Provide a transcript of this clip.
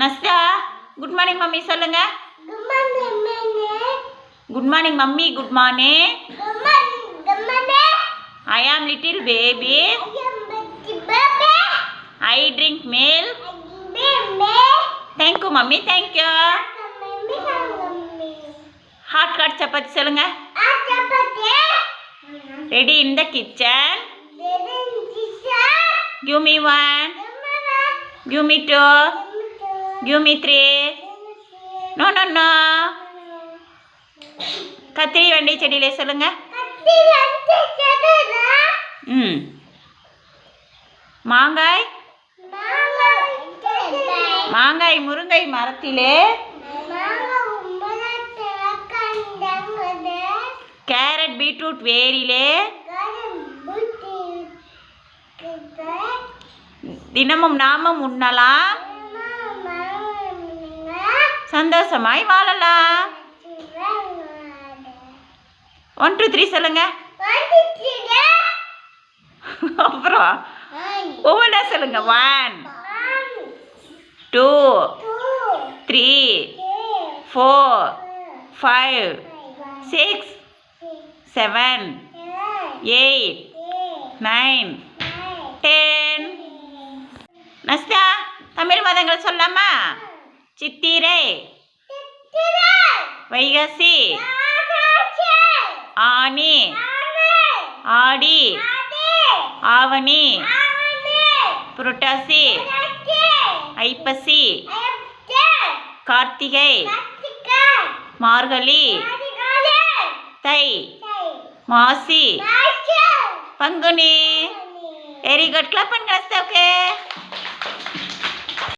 நஸ்தா good morning mummy சொல்லுங்க. Good morning mummy. Good morning I am little baby I drink milk thank you mummy thank you hot got chapati சொல்லுங்க. Ready in the kitchen give me one give me two give three no no no. கத்திரி வண்டி செடியிலே சொல்லுங்க. ம். மாங்காய். மாங்காய் முருங்கை மரத்திலே. கேரட் பீட்ரூட் வேரிலே. தினமும் நாமும் உண்ணலாம். சந்தோஷமாய் வாழலாம். ஒன் டூ த்ரீ சொல்லுங்க. அப்புறம் ஒவ்வொன்றா சொல்லுங்க. One two three four five six seven eight nine ten நஸ்தா Tamil மதங்கள் சொல்லாமா? சித்திரை. வைகாசி. ஆனி. ஆடி. ஆவணி. புரட்டாசி. ஐப்பசி. கார்த்திகை. மார்கழி. தை. மாசி. பங்குனி. வெரி குட் கிளப் பண்ணுங்க ஓகே